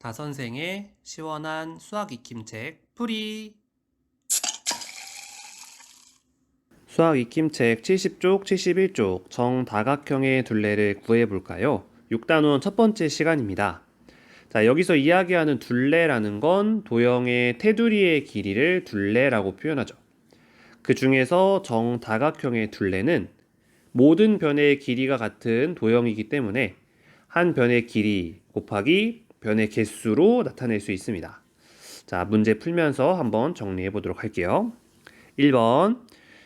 다선생의 시원한 수학 익힘책 풀이 수학 익힘책 70쪽, 71쪽 정다각형의 둘레를 구해 볼까요? 6단원 첫 번째 시간입니다. 자, 여기서 이야기하는 둘레라는 건 도형의 테두리의 길이를 둘레라고 표현하죠. 그 중에서 정다각형의 둘레는 모든 변의 길이가 같은 도형이기 때문에 한 변의 길이 곱하기 변의 개수로 나타낼 수 있습니다. 자, 문제 풀면서 한번 정리해 보도록 할게요. 1번.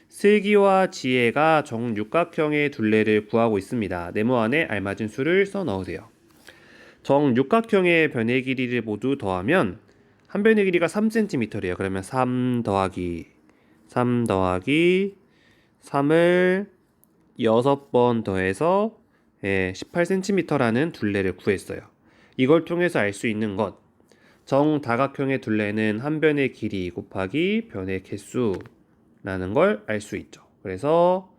슬기와 지혜가 정육각형의 둘레를 구하고 있습니다. 네모 안에 알맞은 수를 써 넣으세요. 정육각형의 변의 길이를 모두 더하면 한 변의 길이가 3cm래요. 그러면 3 더하기 3 더하기 3을 6번 더해서 예, 18cm라는 둘레를 구했어요. 이걸 통해서 알 수 있는 것. 정다각형의 둘레는 한 변의 길이 곱하기 변의 개수라는 걸 알 수 있죠. 그래서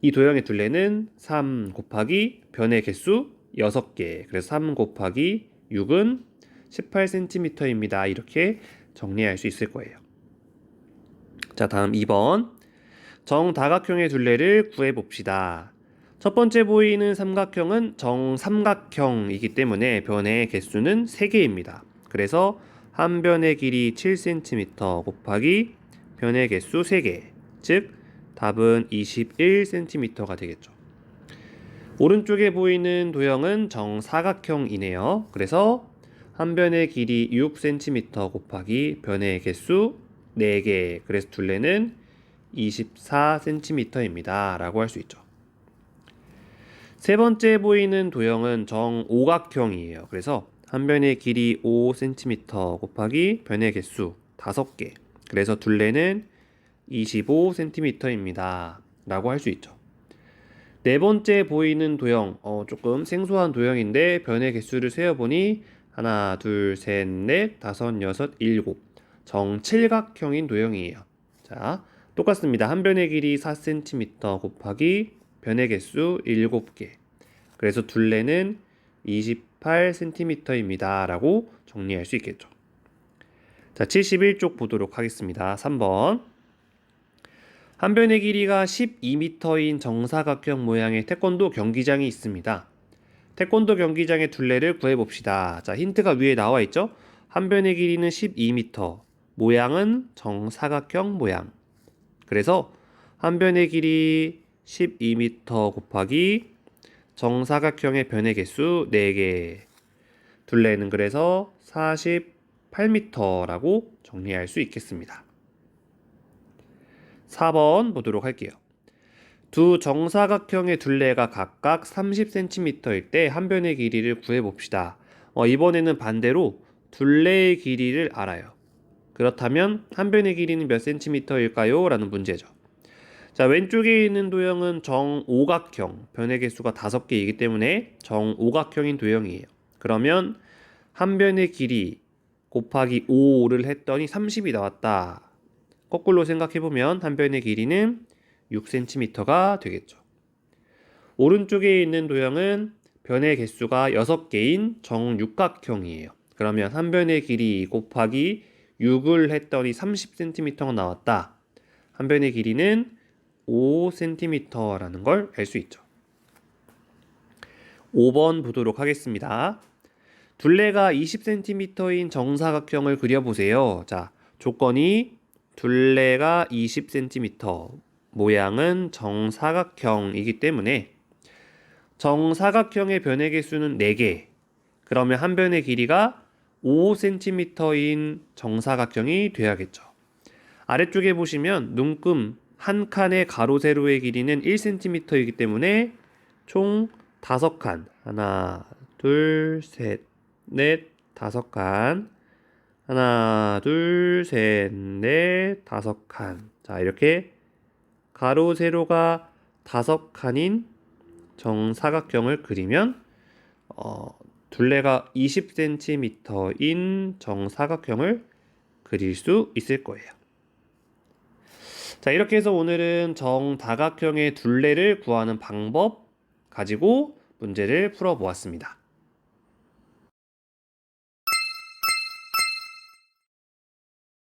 이 도형의 둘레는 3 곱하기 변의 개수 6개. 그래서 3 곱하기 6은 18cm입니다. 이렇게 정리할 수 있을 거예요. 자, 다음 2번. 정다각형의 둘레를 구해 봅시다. 첫 번째 보이는 삼각형은 정삼각형이기 때문에 변의 개수는 3개입니다. 그래서 한 변의 길이 7cm 곱하기 변의 개수 3개. 즉 답은 21cm가 되겠죠. 오른쪽에 보이는 도형은 정사각형이네요. 그래서 한 변의 길이 6cm 곱하기 변의 개수 4개. 그래서 둘레는 24cm입니다. 라고 할 수 있죠. 세 번째 보이는 도형은 정오각형이에요. 그래서 한 변의 길이 5cm 곱하기 변의 개수 5개. 그래서 둘레는 25cm입니다. 라고 할 수 있죠. 네 번째 보이는 도형, 어, 조금 생소한 도형인데 변의 개수를 세어보니 하나, 둘, 셋, 넷, 다섯, 여섯, 일곱. 정칠각형인 도형이에요. 자, 똑같습니다. 한 변의 길이 4cm 곱하기 변의 개수 7개. 그래서 둘레는 28cm입니다. 라고 정리할 수 있겠죠. 자, 71쪽 보도록 하겠습니다. 3번. 한 변의 길이가 12m인 정사각형 모양의 태권도 경기장이 있습니다. 태권도 경기장의 둘레를 구해봅시다. 자, 힌트가 위에 나와 있죠? 한 변의 길이는 12m, 모양은 정사각형 모양. 그래서 한 변의 길이 12m 곱하기 정사각형의 변의 개수 4개. 둘레는 그래서 48m라고 정리할 수 있겠습니다. 4번 보도록 할게요. 두 정사각형의 둘레가 각각 30cm일 때 한 변의 길이를 구해봅시다. 어, 이번에는 반대로 둘레의 길이를 알아요. 그렇다면 한 변의 길이는 몇 cm일까요? 라는 문제죠. 자, 왼쪽에 있는 도형은 정오각형, 변의 개수가 5개이기 때문에 정오각형인 도형이에요. 그러면 한 변의 길이 곱하기 5를 했더니 30이 나왔다. 거꾸로 생각해보면 한 변의 길이는 6cm가 되겠죠. 오른쪽에 있는 도형은 변의 개수가 6개인 정육각형이에요. 그러면 한 변의 길이 곱하기 6을 했더니 30cm가 나왔다. 한 변의 길이는 5cm라는 걸 알 수 있죠. 5번 보도록 하겠습니다. 둘레가 20cm인 정사각형을 그려보세요. 자, 조건이 둘레가 20cm, 모양은 정사각형이기 때문에 정사각형의 변의 개수는 4개. 그러면 한 변의 길이가 5cm인 정사각형이 돼야겠죠. 아래쪽에 보시면 눈금 한 칸의 가로 세로의 길이는 1cm이기 때문에 총 5칸. 하나, 둘, 셋, 넷, 다섯 칸. 하나, 둘, 셋, 넷, 다섯 칸. 자, 이렇게 가로 세로가 다섯 칸인 정사각형을 그리면 어, 둘레가 20cm인 정사각형을 그릴 수 있을 거예요. 자, 이렇게 해서 오늘은 정다각형의 둘레를 구하는 방법 가지고 문제를 풀어 보았습니다.